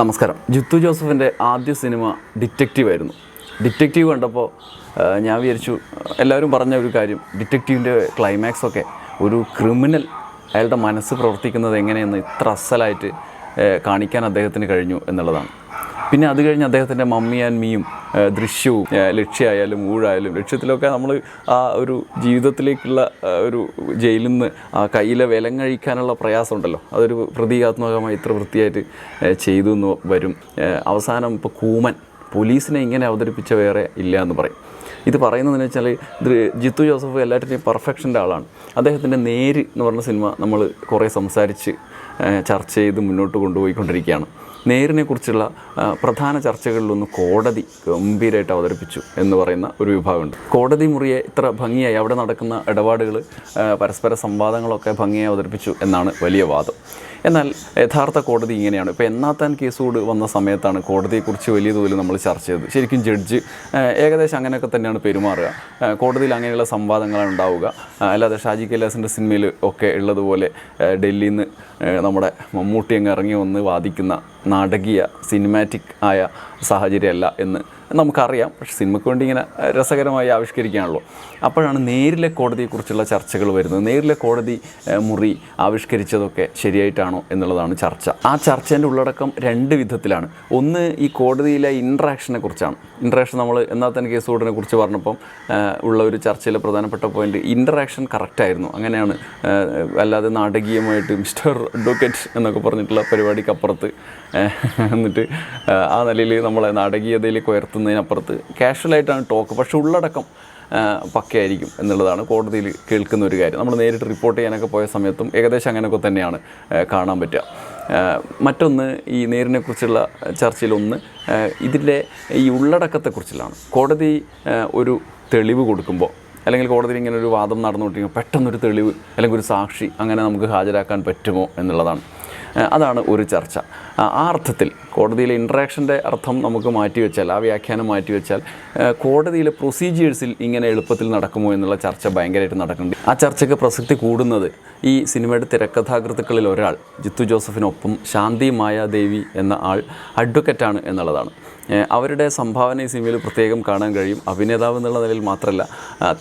നമസ്കാരം. ജിത്തു ജോസഫിന്റെ ആദ്യ സിനിമ ഡിറ്റക്റ്റീവ് ആയിരുന്നു. ഡിറ്റക്റ്റീവ് കണ്ടപ്പോൾ ഞാൻ വിചാരിച്ചു എല്ലാവരും പറഞ്ഞ ഒരു കാര്യം ഡിറ്റക്റ്റീവിന്റെ ക്ലൈമാക്സ് ഒക്കെ ഒരു ക്രിമിനൽ അയാളുടെ മനസ്സ് പ്രവർത്തിക്കുന്നത് എങ്ങനെയെന്ന് ഇത്ര അസലായിട്ട് കാണിക്കാൻ അദ്ദേഹത്തിന് കഴിഞ്ഞു എന്നുള്ളതാണ്. പിന്നെ അത് കഴിഞ്ഞ് അദ്ദേഹത്തിന്റെ മമ്മി ആൻഡ് മീയും ദൃശ്യവും ലക്ഷ്യമായാലും ഊഴായാലും ലക്ഷ്യത്തിലൊക്കെ നമ്മൾ ആ ഒരു ജീവിതത്തിലേക്കുള്ള ഒരു ജയിലിൽ നിന്ന് ആ കയ്യിലെ വിലം കഴിക്കാനുള്ള പ്രയാസമുണ്ടല്ലോ. അതൊരു പ്രതീകാത്മകമായി ഇത്ര വൃത്തിയായിട്ട് ചെയ്തു എന്ന് വരും. അവസാനം ഇപ്പോൾ കൂമൻ പോലീസിനെ ഇങ്ങനെ അവതരിപ്പിച്ച വേറെ ഇല്ല എന്ന് പറയും. ഇത് പറയുന്നതെന്ന് വെച്ചാൽ ജിത്തു ജോസഫ് എല്ലാറ്റിന്റെയും പെർഫെക്ഷന്റെ ആളാണ്. അദ്ദേഹത്തിന്റെ നേര് എന്ന് പറഞ്ഞ സിനിമ നമ്മൾ കുറേ സംസാരിച്ച് ചർച്ച ചെയ്ത് മുന്നോട്ട് കൊണ്ടുപോയിക്കൊണ്ടിരിക്കുകയാണ്. നേരിനെ കുറിച്ചുള്ള പ്രധാന ചർച്ചകളിലൊന്ന് കോടതി ഗംഭീരമായിട്ട് അവതരിപ്പിച്ചു എന്ന് പറയുന്ന ഒരു വിഭാഗമുണ്ട്. കോടതി മുറിയെ ഇത്ര ഭംഗിയായി അവിടെ നടക്കുന്ന ഇടപാടുകൾ പരസ്പര സംവാദങ്ങളൊക്കെ ഭംഗിയായി അവതരിപ്പിച്ചു എന്നാണ് വലിയ വാദം. എന്നാൽ യഥാർത്ഥ കോടതി ഇങ്ങനെയാണ്. ഇപ്പോൾ എന്നാത്താൻ കേസുകൂട് വന്ന സമയത്താണ് കോടതിയെക്കുറിച്ച് വലിയ തോതിൽ നമ്മൾ ചർച്ച ചെയ്തത്. ശരിക്കും ജഡ്ജ് ഏകദേശം അങ്ങനെയൊക്കെ തന്നെയാണ് പെരുമാറുക. കോടതിയിൽ അങ്ങനെയുള്ള സംവാദങ്ങളാണ് ഉണ്ടാവുക. അല്ലാതെ ഷാജി കൈലാസിന്റെ സിനിമയിൽ ഒക്കെ ഉള്ളതുപോലെ ഡൽഹിയിൽ നിന്ന് നമ്മുടെ മമ്മൂട്ടി അങ്ങ് ഇറങ്ങി വന്ന് വാദിക്കുന്ന നാടകീയ സിനിമാറ്റിക് ആയ സാഹചര്യമല്ല എന്ന് നമുക്കറിയാം. പക്ഷേ സിനിമയ്ക്ക് വേണ്ടി ഇങ്ങനെ രസകരമായി ആവിഷ്കരിക്കുകയാണല്ലോ. അപ്പോഴാണ് നേരിലെ കോടതിയെക്കുറിച്ചുള്ള ചർച്ചകൾ വരുന്നത്. നേരിലെ കോടതി മുറി ആവിഷ്കരിച്ചതൊക്കെ ശരിയായിട്ടാണോ എന്നുള്ളതാണ് ചർച്ച. ആ ചർച്ചേന്റെ ഉള്ളടക്കം രണ്ട് വിധത്തിലാണ്. ഒന്ന് ഈ കോടതിയിലെ ഇൻട്രാക്ഷനെ കുറിച്ചാണ് ഇൻട്രാക്ഷൻ നമ്മൾ എന്നാൽ തന്നെ കേസ് കൂടിനെ കുറിച്ച് പറഞ്ഞപ്പം ഉള്ള ഒരു ചർച്ചയിലെ പ്രധാനപ്പെട്ട പോയിന്റ് ഇൻട്രാക്ഷൻ കറക്റ്റായിരുന്നു അങ്ങനെയാണ് അല്ലാതെ നാടകീയമായിട്ട് മിസ്റ്റർ അഡ്വക്കേറ്റ് എന്നൊക്കെ പറഞ്ഞിട്ടുള്ള പരിപാടിക്കപ്പുറത്ത് എന്നിട്ട് ആ നിലയിൽ നമ്മളെ നാടകീയതയിലേക്ക് ഉയർത്തുന്നതിനപ്പുറത്ത് കാഷ്വലായിട്ടാണ് ടോക്ക് പക്ഷെ ഉള്ളടക്കം പക്കയായിരിക്കും എന്നുള്ളതാണ് കോടതിയിൽ കേൾക്കുന്ന ഒരു കാര്യം. നമ്മൾ നേരിട്ട് റിപ്പോർട്ട് ചെയ്യാനൊക്കെ പോയ സമയത്തും ഏകദേശം അങ്ങനെയൊക്കെ തന്നെയാണ് കാണാൻ പറ്റുക. മറ്റൊന്ന് ഈ നേരിനെക്കുറിച്ചുള്ള ചർച്ചയിലൊന്ന് ഇതിന്റെ ഈ ഉള്ളടക്കത്തെക്കുറിച്ചുള്ളതാണ് കോടതി ഒരു തെളിവ് കൊടുക്കുമ്പോൾ അല്ലെങ്കിൽ കോടതിയിൽ ഇങ്ങനെ ഒരു വാദം നടന്നുകൊണ്ടിരിക്കുമ്പോൾ പെട്ടെന്നൊരു തെളിവ് അല്ലെങ്കിൽ ഒരു സാക്ഷി അങ്ങനെ നമുക്ക് ഹാജരാക്കാൻ പറ്റുമോ എന്നുള്ളതാണ്. അതാണ് ഒരു ചർച്ച. ആ അർത്ഥത്തിൽ കോടതിയിലെ ഇൻട്രാക്ഷന്റെ അർത്ഥം നമുക്ക് മാറ്റിവെച്ചാൽ ആ വ്യാഖ്യാനം മാറ്റിവെച്ചാൽ കോടതിയിലെ പ്രൊസീജിയേഴ്സിൽ ഇങ്ങനെ എളുപ്പത്തിൽ നടക്കുമോ എന്നുള്ള ചർച്ച ഭയങ്കരമായിട്ട് നടക്കുന്നുണ്ട്. ആ ചർച്ചയ്ക്ക് പ്രസക്തി കൂടുന്നത് ഈ സിനിമയുടെ തിരക്കഥാകൃത്തുക്കളിൽ ഒരാൾ ജിത്തു ജോസഫിനൊപ്പം ശാന്തി മായാദേവി എന്ന ആൾ അഡ്വക്കറ്റാണ് എന്നുള്ളതാണ്. അവരുടെ സംഭാവന ഈ സിനിമയിൽ പ്രത്യേകം കാണാൻ കഴിയും. അഭിനേതാവ് എന്നുള്ള നിലയിൽ മാത്രമല്ല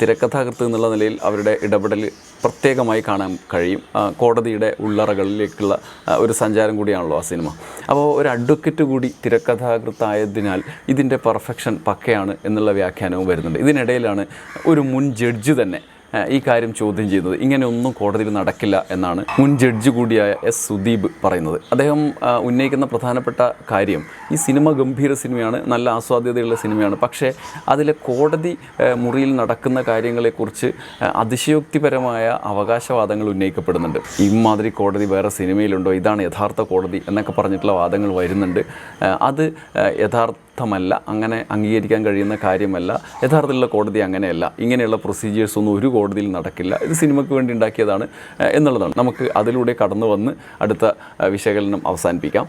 തിരക്കഥാകൃത്ത് എന്നുള്ള നിലയിൽ അവരുടെ ഇടപെടൽ പ്രത്യേകമായി കാണാൻ കഴിയും. കോടതിയുടെ ഉള്ളറകളിലേക്കുള്ള ഒരു സഞ്ചാരം കൂടിയാണല്ലോ ആ സിനിമ. അപ്പോൾ ഒരു അഡ്വക്കറ്റ് കൂടി തിരക്കഥാകൃത്തായതിനാൽ ഇതിന്റെ പെർഫെക്ഷൻ പക്കയാണ് എന്നുള്ള വ്യാഖ്യാനവും വരുന്നുണ്ട്. ഇതിനിടയിലാണ് ഒരു മുൻ ജഡ്ജ് തന്നെ ഈ കാര്യം ചോദ്യം ചെയ്യുന്നത് ഇങ്ങനെയൊന്നും കോടതിയിൽ നടക്കില്ല എന്നാണ് മുൻ ജഡ്ജി കൂടിയായ എസ് സുദീപ് പറയുന്നത്. അദ്ദേഹം ഉന്നയിക്കുന്ന പ്രധാനപ്പെട്ട കാര്യം ഈ സിനിമ ഗംഭീര സിനിമയാണ് നല്ല ആസ്വാദ്യതയുള്ള സിനിമയാണ്. പക്ഷേ അതിലെ കോടതി മുറിയിൽ നടക്കുന്ന കാര്യങ്ങളെക്കുറിച്ച് അതിശയോക്തിപരമായ അവകാശവാദങ്ങൾ ഉന്നയിക്കപ്പെടുന്നുണ്ട്. ഇമാതിരി കോടതി വേറെ സിനിമയിലുണ്ടോ? ഇതാണ് യഥാർത്ഥ കോടതി എന്നൊക്കെ പറഞ്ഞിട്ടുള്ള വാദങ്ങൾ വരുന്നുണ്ട്. അത് ആ, യഥാർത്ഥമല്ല അങ്ങനെ അംഗീകരിക്കാൻ കഴിയുന്ന കാര്യമല്ല. യഥാർത്ഥത്തിലുള്ള കോടതി അങ്ങനെയല്ല. ഇങ്ങനെയുള്ള പ്രൊസീജിയേഴ്സ് ഒന്നും ഒരു കോടതിയിൽ നടക്കില്ല. ഇത് സിനിമയ്ക്ക് വേണ്ടി ഉണ്ടാക്കിയതാണ് എന്നുള്ളതാണ്. നമുക്ക് അതിലൂടെ കടന്നു വന്ന് അടുത്ത വിശകലനം അവസാനിപ്പിക്കാം.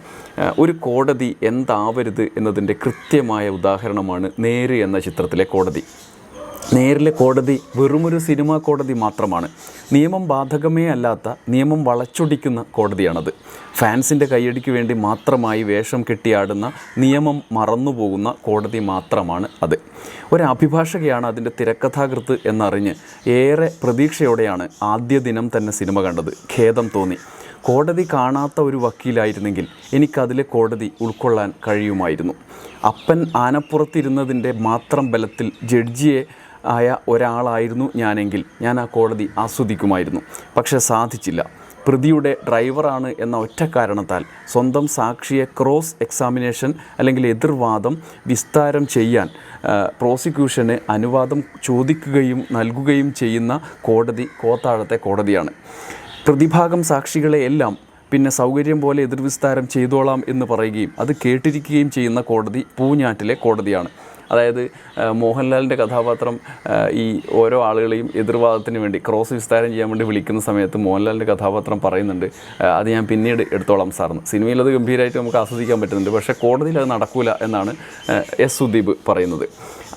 ഒരു കോടതി എന്താവരുത് എന്നതിന്റെ കൃത്യമായ ഉദാഹരണമാണ് നേര് എന്ന ചിത്രത്തിലെ കോടതി. നേരിലെ കോടതി വെറുമൊരു സിനിമാ കോടതി മാത്രമാണ്. നിയമം ബാധകമേ അല്ലാത്ത നിയമം വളച്ചൊടിക്കുന്ന കോടതിയാണത്. ഫാൻസിന്റെ കൈയടിക്ക് വേണ്ടി മാത്രമായി വേഷം കെട്ടിയാടുന്ന നിയമം മറന്നുപോകുന്ന കോടതി മാത്രമാണ് അത്. ഒരു അഭിഭാഷകയാണ് അതിന്റെ തിരക്കഥാകൃത്ത് എന്നറിഞ്ഞ് ഏറെ പ്രതീക്ഷയോടെയാണ് ആദ്യ ദിനം തന്നെ സിനിമ കണ്ടത്. ഖേദം തോന്നി. കോടതി കാണാത്ത ഒരു വക്കീലായിരുന്നെങ്കിൽ എനിക്കതിലെ കോടതി ഉൾക്കൊള്ളാൻ കഴിയുമായിരുന്നു. അപ്പൻ ആനപ്പുറത്തിരുന്നതിന്റെ മാത്രം ബലത്തിൽ ജഡ്ജിയെ ആയ ഒരാളായിരുന്നു ഞാനെങ്കിൽ. ഞാൻ ആ കോടതി ആസ്വദിക്കുമായിരുന്നു. പക്ഷെ സാധിച്ചില്ല. പ്രതിയുടെ ഡ്രൈവറാണ് എന്ന ഒറ്റ കാരണത്താൽ സ്വന്തം സാക്ഷിയെ ക്രോസ് എക്സാമിനേഷൻ അല്ലെങ്കിൽ എതിർവാദം വിസ്താരം ചെയ്യാൻ പ്രോസിക്യൂഷന് അനുവാദം ചോദിക്കുകയും നൽകുകയും ചെയ്യുന്ന കോടതി കോത്താഴത്തെ കോടതിയാണ്. പ്രതിഭാഗം സാക്ഷികളെ എല്ലാം പിന്നെ സൗകര്യം പോലെ എതിർവിസ്താരം ചെയ്തോളാം എന്ന് പറയുകയും അത് കേട്ടിരിക്കുകയും ചെയ്യുന്ന കോടതി പൂഞ്ഞാറ്റിലെ കോടതിയാണ്. അതായത് മോഹൻലാലിന്റെ കഥാപാത്രം ഈ ഓരോ ആളുകളെയും എതിർവാദത്തിന് വേണ്ടി ക്രോസ് വിസ്താരം ചെയ്യാൻ വേണ്ടി വിളിക്കുന്ന സമയത്ത് മോഹൻലാലിന്റെ കഥാപാത്രം പറയുന്നുണ്ട് അത് ഞാൻ പിന്നീട് എടുത്തോളാം സാറിന് സിനിമയിൽ അത് ഗംഭീരമായിട്ട് നമുക്ക് ആസ്വദിക്കാൻ പറ്റുന്നുണ്ട് പക്ഷേ കോടതിയിൽ അത് നടക്കില്ല എന്നാണ് എസ് സുദീപ് പറയുന്നത്.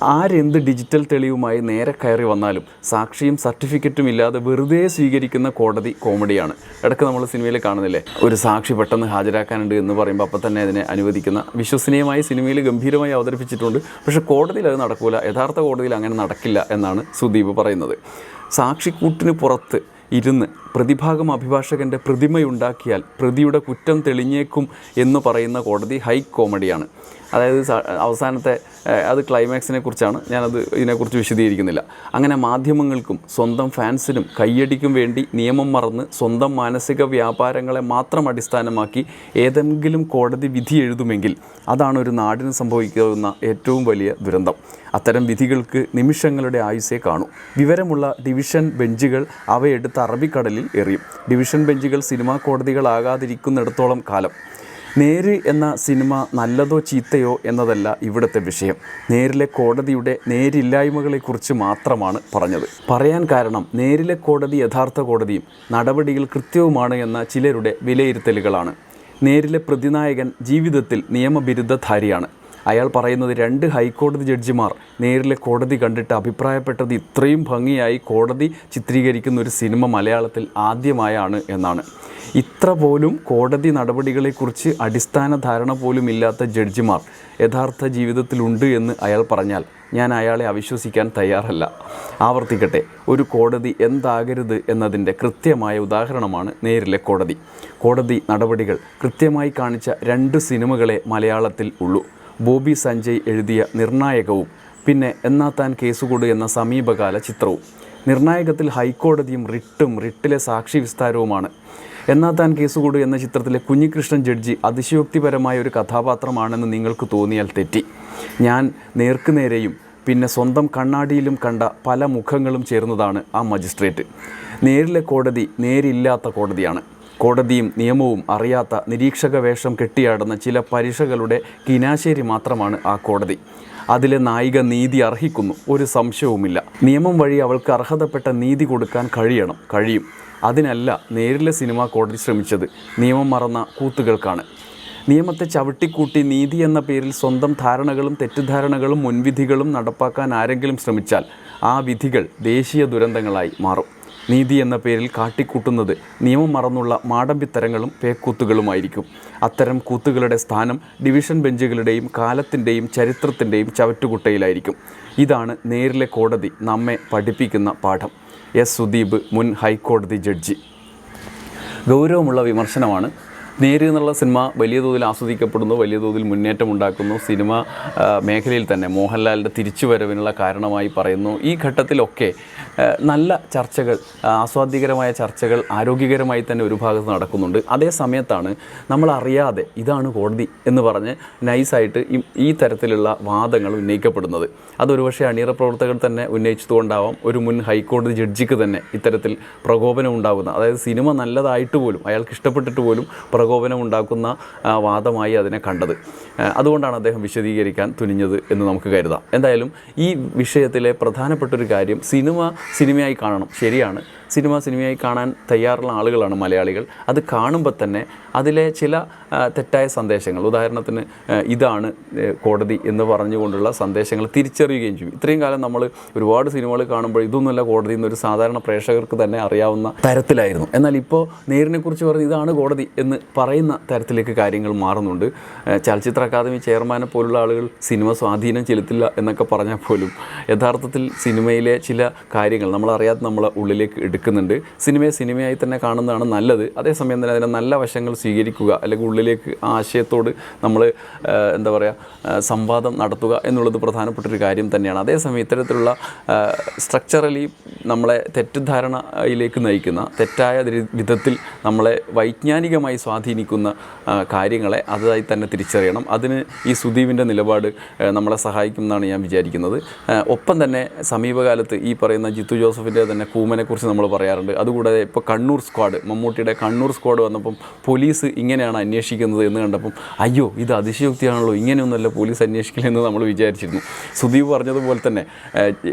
ആരെന്ത് ഡിജിറ്റൽ തെളിവുമായി നേരെ കയറി വന്നാലും സാക്ഷിയും സർട്ടിഫിക്കറ്റും ഇല്ലാതെ വെറുതെ സ്വീകരിക്കുന്ന കോടതി കോമഡിയാണ്. ഇടയ്ക്ക് നമ്മൾ സിനിമയിൽ കാണുന്നില്ലേ? ഒരു സാക്ഷി പെട്ടെന്ന് ഹാജരാക്കാനുണ്ട് എന്ന് പറയുമ്പോൾ അപ്പം തന്നെ അതിനെ അനുവദിക്കുന്ന വിശ്വസനീയമായി സിനിമയിൽ ഗംഭീരമായി അവതരിപ്പിച്ചിട്ടുണ്ട്. പക്ഷേ കോടതിയിൽ അത് നടക്കില്ല യഥാർത്ഥ കോടതിയിൽ അങ്ങനെ നടക്കില്ല എന്നാണ് സുദീപ് പറയുന്നത്. സാക്ഷിക്കൂട്ടിന് പുറത്ത് ഇരുന്ന് പ്രതിഭാഗം അഭിഭാഷകന്റെ പ്രതിമയുണ്ടാക്കിയാൽ പ്രതിയുടെ കുറ്റം തെളിഞ്ഞേക്കും എന്ന് പറയുന്ന കോടതി ഹൈ കോമഡിയാണ്. അതായത് അവസാനത്തെ അത് ക്ലൈമാക്സിനെ കുറിച്ചാണ്. ഞാനത് ഇതിനെക്കുറിച്ച് വിശദീകരിക്കുന്നില്ല. അങ്ങനെ മാധ്യമങ്ങൾക്കും സ്വന്തം ഫാൻസിനും കയ്യടിക്കും വേണ്ടി നിയമം മറന്ന് സ്വന്തം മാനസിക വ്യാപാരങ്ങളെ മാത്രം അടിസ്ഥാനമാക്കി ഏതെങ്കിലും കോടതി വിധി എഴുതുമെങ്കിൽ അതാണ് ഒരു നാടിന് സംഭവിക്കാവുന്ന ഏറ്റവും വലിയ ദുരന്തം. അത്തരം വിധികൾക്ക് നിമിഷങ്ങളുടെ ആയുസേ കാണൂ. വിവരമുള്ള ഡിവിഷൻ ബെഞ്ചുകൾ അവയെടുത്ത് അറബിക്കടലിൽ എറിയും. ഡിവിഷൻ ബെഞ്ചുകൾ സിനിമാ കോടതികളാകാതിരിക്കുന്നിടത്തോളം കാലം. നേര് എന്ന സിനിമ നല്ലതോ ചീത്തയോ എന്നതല്ല ഇവിടുത്തെ വിഷയം. നേരിലെ കോടതിയുടെ നേരില്ലായ്മകളെക്കുറിച്ച് മാത്രമാണ് പറഞ്ഞത്. പറയാൻ കാരണം നേരിലെ കോടതി യഥാർത്ഥ കോടതിയും നടപടികൾ കൃത്യവുമാണ് എന്ന ചിലരുടെ വിലയിരുത്തലുകളാണ്. നേരിലെ പ്രതിനായകൻ ജീവിതത്തിൽ നിയമബിരുദധാരിയാണ് അയാൾ പറയുന്നത് രണ്ട് ഹൈക്കോടതി ജഡ്ജിമാർ നേരിലെ കോടതി കണ്ടിട്ട് അഭിപ്രായപ്പെട്ടത് ഇത്രയും ഭംഗിയായി കോടതി ചിത്രീകരിക്കുന്ന ഒരു സിനിമ മലയാളത്തിൽ ആദ്യമായാണ് എന്നാണ്. ഇത്ര പോലും കോടതി നടപടികളെക്കുറിച്ച് അടിസ്ഥാന ധാരണ പോലും ഇല്ലാത്ത ജഡ്ജിമാർ യഥാർത്ഥ ജീവിതത്തിലുണ്ട് എന്ന് അയാൾ പറഞ്ഞാൽ ഞാൻ അയാളെ അവിശ്വസിക്കാൻ തയ്യാറല്ല. ആവർത്തിക്കട്ടെ ഒരു കോടതി എന്താകരുത് എന്നതിന്റെ കൃത്യമായ ഉദാഹരണമാണ് നേരിലെ കോടതി. കോടതി നടപടികൾ കൃത്യമായി കാണിച്ച രണ്ട് സിനിമകളെ മലയാളത്തിൽ ഉള്ളൂ. ബോബി സഞ്ജയ് എഴുതിയ നിർണായകവും പിന്നെ എന്നാ താൻ കേസുകൊടു എന്ന സമീപകാല ചിത്രവും. നിർണായകത്തിൽ ഹൈക്കോടതിയും റിട്ടും റിട്ടിലെ സാക്ഷി വിസ്താരവുമാണ്. എന്നാ താൻ കേസുകൊടു എന്ന ചിത്രത്തിലെ കുഞ്ഞികൃഷ്ണൻ ജഡ്ജി അതിശയോക്തിപരമായ ഒരു കഥാപാത്രമാണെന്ന് നിങ്ങൾക്ക് തോന്നിയാൽ തെറ്റി. ഞാൻ നേർക്കുനേരെയും പിന്നെ സ്വന്തം കണ്ണാടിയിലും കണ്ട പല മുഖങ്ങളും ചേർന്നതാണ് ആ മജിസ്ട്രേറ്റ്. നേരിലെ കോടതി നേരില്ലാത്ത കോടതിയാണ്. കോടതിയും നിയമവും അറിയാത്ത നിരീക്ഷക വേഷം കെട്ടിയാടുന്ന ചില പരീക്ഷകളുടെ കിനാശേരി മാത്രമാണ് ആ കോടതി. അതിലെ നായിക നീതി അർഹിക്കുന്നു ഒരു സംശയവുമില്ല. നിയമം വഴി അവൾക്ക് അർഹതപ്പെട്ട നീതി കൊടുക്കാൻ കഴിയണം കഴിയും. അതിനല്ല നേരിലെ സിനിമ കോടതി ശ്രമിച്ചത് നിയമം മറന്ന കൂത്തുകൾക്കാണ്. നിയമത്തെ ചവിട്ടിക്കൂട്ടി നീതി എന്ന പേരിൽ സ്വന്തം ധാരണകളും തെറ്റിദ്ധാരണകളും മുൻവിധികളും നടപ്പാക്കാൻ ആരെങ്കിലും ശ്രമിച്ചാൽ ആ വിധികൾ ദേശീയ ദുരന്തങ്ങളായി മാറും. നീതി എന്ന പേരിൽ കാട്ടിക്കൂട്ടുന്നത് നിയമം മറന്നുള്ള മാടമ്പിത്തരങ്ങളും പേക്കൂത്തുകളുമായിരിക്കും. അത്തരം കൂത്തുകളുടെ സ്ഥാനം ഡിവിഷൻ ബെഞ്ചുകളുടെയും കാലത്തിന്റെയും ചരിത്രത്തിന്റെയും ചവറ്റുകുട്ടയിലായിരിക്കും. ഇതാണ് നേരിലെ കോടതി നമ്മെ പഠിപ്പിക്കുന്ന പാഠം. എസ് സുദീപ് മുൻ ഹൈക്കോടതി ജഡ്ജി. ഗൗരവമുള്ള വിമർശനമാണ് നേര് എന്നുള്ള സിനിമ വലിയ തോതിൽ ആസ്വദിക്കപ്പെടുന്നു വലിയ തോതിൽ മുന്നേറ്റം ഉണ്ടാക്കുന്നു. സിനിമ മേഖലയിൽ തന്നെ മോഹൻലാലിന്റെ തിരിച്ചുവരവിനുള്ള കാരണമായി പറയുന്നു. ഈ ഘട്ടത്തിലൊക്കെ നല്ല ചർച്ചകൾ ആസ്വാദ്യകരമായ ചർച്ചകൾ ആരോഗ്യകരമായി തന്നെ ഒരു ഭാഗത്ത് നടക്കുന്നുണ്ട്. അതേ സമയത്താണ് നമ്മൾ അറിയാതെ ഇതാണ് കോടതി എന്ന് പറഞ്ഞ് നൈസായിട്ട് ഈ തരത്തിലുള്ള വാദങ്ങൾ ഉന്നയിക്കപ്പെടുന്നത്. അതൊരുപക്ഷെ അണിയറ പ്രവർത്തകർ തന്നെ ഉന്നയിച്ചതുകൊണ്ടാവാം ഒരു മുൻ ഹൈക്കോടതി ജഡ്ജിക്ക് തന്നെ ഇത്തരത്തിൽ പ്രകോപനം ഉണ്ടാകുന്ന അതായത് സിനിമ നല്ലതായിട്ട് പോലും അയാൾക്ക് ഇഷ്ടപ്പെട്ടിട്ട് പോലും പ്രകോപനം ഉണ്ടാക്കുന്ന വാദമായി അതിനെ കണ്ടത്. അതുകൊണ്ടാണ് അദ്ദേഹം വിശദീകരിക്കാൻ തുനിഞ്ഞത് എന്ന് നമുക്ക് കരുതാം. എന്തായാലും ഈ വിഷയത്തിലെ പ്രധാനപ്പെട്ട ഒരു കാര്യം സിനിമ സിനിമയായി കാണണം. ശരിയാണ്. സിനിമ സിനിമയായി കാണാൻ തയ്യാറുള്ള ആളുകളാണ് മലയാളികൾ. അത് കാണുമ്പോൾ തന്നെ അതിലെ ചില തെറ്റായ സന്ദേശങ്ങൾ ഉദാഹരണത്തിന് ഇതാണ് കോടതി എന്ന് പറഞ്ഞുകൊണ്ടുള്ള സന്ദേശങ്ങൾ തിരിച്ചറിയുകയും ചെയ്യും. ഇത്രയും കാലം നമ്മൾ ഒരുപാട് സിനിമകൾ കാണുമ്പോൾ ഇതൊന്നുമല്ല കോടതി എന്നൊരു സാധാരണ പ്രേക്ഷകർക്ക് തന്നെ അറിയാവുന്ന തരത്തിലായിരുന്നു. എന്നാൽ ഇപ്പോൾ നേരിനെക്കുറിച്ച് പറഞ്ഞ് ഇതാണ് കോടതി എന്ന് പറയുന്ന തരത്തിലേക്ക് കാര്യങ്ങൾ മാറുന്നുണ്ട്. ചലച്ചിത്ര അക്കാദമി ചെയർമാനെ പോലുള്ള ആളുകൾ സിനിമ സ്വാധീനം ചെലുത്തില്ല എന്നൊക്കെ പറഞ്ഞാൽ പോലും യഥാർത്ഥത്തിൽ സിനിമയിലെ ചില കാര്യങ്ങൾ നമ്മളറിയാതെ നമ്മളെ ഉള്ളിലേക്ക് എടുക്കുന്നുണ്ട് സിനിമയെ സിനിമയായി തന്നെ കാണുന്നതാണ് നല്ലത്. അതേസമയം തന്നെ അതിന്റെ നല്ല വശങ്ങൾ സ്വീകരിക്കുക അല്ലെങ്കിൽ ഉള്ളിലേക്ക് ആശയത്തോട് നമ്മൾ എന്താ പറയുക സംവാദം നടത്തുക എന്നുള്ളത് പ്രധാനപ്പെട്ടൊരു കാര്യം തന്നെയാണ്. അതേസമയം ഇത്തരത്തിലുള്ള സ്ട്രക്ചറലി നമ്മളെ തെറ്റിദ്ധാരണയിലേക്ക് നയിക്കുന്ന തെറ്റായ വിധത്തിൽ നമ്മളെ വൈജ്ഞാനികമായി സ്വാധീനിക്കുന്ന കാര്യങ്ങളെ അതായി തന്നെ തിരിച്ചറിയണം. അതിന് ഈ സുദീപിന്റെ നിലപാട് നമ്മളെ സഹായിക്കുമെന്നാണ് ഞാൻ വിചാരിക്കുന്നത്. ഒപ്പം തന്നെ സമീപകാലത്ത് ഈ പറയുന്ന ജിത്തു ജോസഫിന്റെ തന്നെ കൂമനെക്കുറിച്ച് നമ്മൾ പറയാറുണ്ട്. അതുകൂടാതെ ഇപ്പോൾ കണ്ണൂർ സ്ക്വാഡ് മമ്മൂട്ടിയുടെ കണ്ണൂർ സ്ക്വാഡ് വന്നപ്പം പോലീസ് ഇങ്ങനെയാണ് അന്വേഷിക്കുന്നത് എന്ന് കണ്ടപ്പം അയ്യോ ഇത് അതിശയോക്തിയാണല്ലോ ഇങ്ങനെയൊന്നുമല്ല പോലീസ് അന്വേഷിക്കില്ലെന്ന് നമ്മൾ വിചാരിച്ചിരുന്നു. സുദീപ് പറഞ്ഞതുപോലെ തന്നെ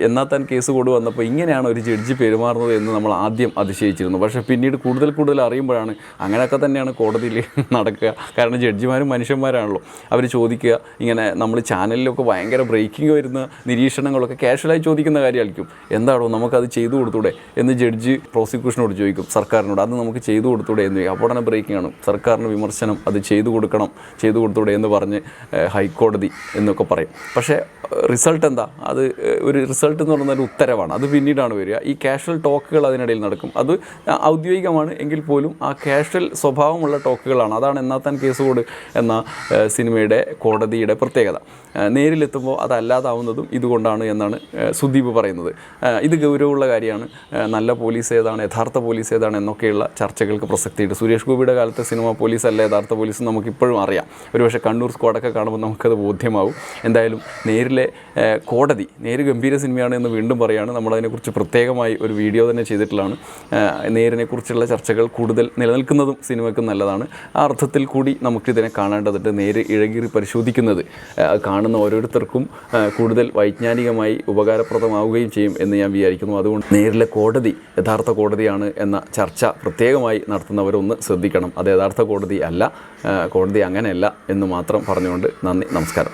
എന്നാൽ താൻ കേസ് കൊണ്ടു വന്നപ്പോൾ ഇങ്ങനെയാണ് ഒരു ജഡ്ജി പെരുമാറുന്നത് എന്ന് നമ്മൾ ആദ്യം അതിശയിച്ചിരുന്നു. പക്ഷേ പിന്നീട് കൂടുതൽ കൂടുതൽ അറിയുമ്പോഴാണ് അങ്ങനെയൊക്കെ തന്നെയാണ് കോടതിയിൽ നടക്കുക. കാരണം ജഡ്ജിമാരും മനുഷ്യന്മാരാണല്ലോ. അവർ ചോദിക്കുക ഇങ്ങനെ നമ്മൾ ചാനലിലൊക്കെ ഭയങ്കര ബ്രേക്കിംഗ് വരുന്ന നിരീക്ഷണങ്ങളൊക്കെ കാഷ്വലായി ചോദിക്കുന്ന കാര്യമായിരിക്കും. എന്താണോ നമുക്കത് ചെയ്തു കൊടുത്തൂടെ എന്ന് ജഡ്ജി പ്രോസിക്യൂഷനോട് ചോദിക്കും സർക്കാരിനോട് അത് നമുക്ക് ചെയ്തു കൊടുത്തൂടെ എന്ന്? ചോദിക്കും അപ്പോൾ ഉടനെ ബ്രേക്കിംഗ് ആണ്. സർക്കാരിന് വിമർശനം അത് ചെയ്തു കൊടുക്കണം ചെയ്തു കൊടുത്തൂടെ എന്ന് പറഞ്ഞ് ഹൈക്കോടതി എന്നൊക്കെ പറയും. പക്ഷേ റിസൾട്ട് എന്താ? അത് ഒരു റിസൾട്ട് എന്ന് പറഞ്ഞാൽ ഉത്തരവാണ്. അത് പിന്നീടാണ് വരിക. ഈ കാഷ്വൽ ടോക്കുകൾ അതിനിടയിൽ നടക്കും. അത് ഔദ്യോഗികമാണ് എങ്കിൽ പോലും ആ കാഷ്വൽ സ്വഭാവമുള്ള ടോക്കുകളാണ് അതാണ് എന്നാത്താൻ കേസ് കൂട് എന്ന സിനിമയുടെ കോടതിയുടെ പ്രത്യേകത. നേരിലെത്തുമ്പോൾ അതല്ലാതാവുന്നതും ഇതുകൊണ്ടാണ് എന്നാണ് സുദീപ് പറയുന്നത്. ഇത് ഗൗരവമുള്ള കാര്യമാണ്. നല്ല പോലീസ് ഏതാണ് യഥാർത്ഥ പോലീസ് ഏതാണ് എന്നൊക്കെയുള്ള ചർച്ചകൾക്ക് പ്രസക്തിയുണ്ട്. സുരേഷ് ഗോപിയുടെ കാലത്തെ സിനിമ പോലീസ് അല്ല യഥാർത്ഥ പോലീസ് നമുക്കിപ്പോഴും അറിയാം. ഒരുപക്ഷെ കണ്ണൂർ സ്ക്വാഡൊക്കെ കാണുമ്പോൾ നമുക്കത് ബോധ്യമാവും. എന്തായാലും നേരിലെ കോടതി നേര് ഗംഭീര സിനിമയാണ് എന്ന് വീണ്ടും പറയുകയാണ് നമ്മളതിനെക്കുറിച്ച് പ്രത്യേകമായി ഒരു വീഡിയോ തന്നെ ചെയ്തിട്ടുള്ളതാണ്. നേരിനെക്കുറിച്ചുള്ള ചർച്ചകൾ കൂടുതൽ നിലനിൽക്കുന്നതും സിനിമയ്ക്ക് നല്ലതാണ്. ആ അർത്ഥത്തിൽ കൂടി നമുക്കിതിനെ കാണേണ്ടതുണ്ട്. നേര് ഇഴകീറി പരിശോധിക്കുന്നത് കാണുന്ന ഓരോരുത്തർക്കും കൂടുതൽ വൈജ്ഞാനികമായി ഉപകാരപ്രദമാവുകയും ചെയ്യും എന്ന് ഞാൻ വിചാരിക്കുന്നു. അതുകൊണ്ട് നേരിലെ കോടതി യഥാർത്ഥ കോടതിയാണ് എന്ന ചർച്ച പ്രത്യേകമായി നടത്തുന്നവരൊന്ന് ശ്രദ്ധിക്കണം. അത് യഥാർത്ഥ കോടതി അല്ല കോടതി അങ്ങനെയല്ല എന്ന് മാത്രം പറഞ്ഞുകൊണ്ട് നന്ദി നമസ്കാരം.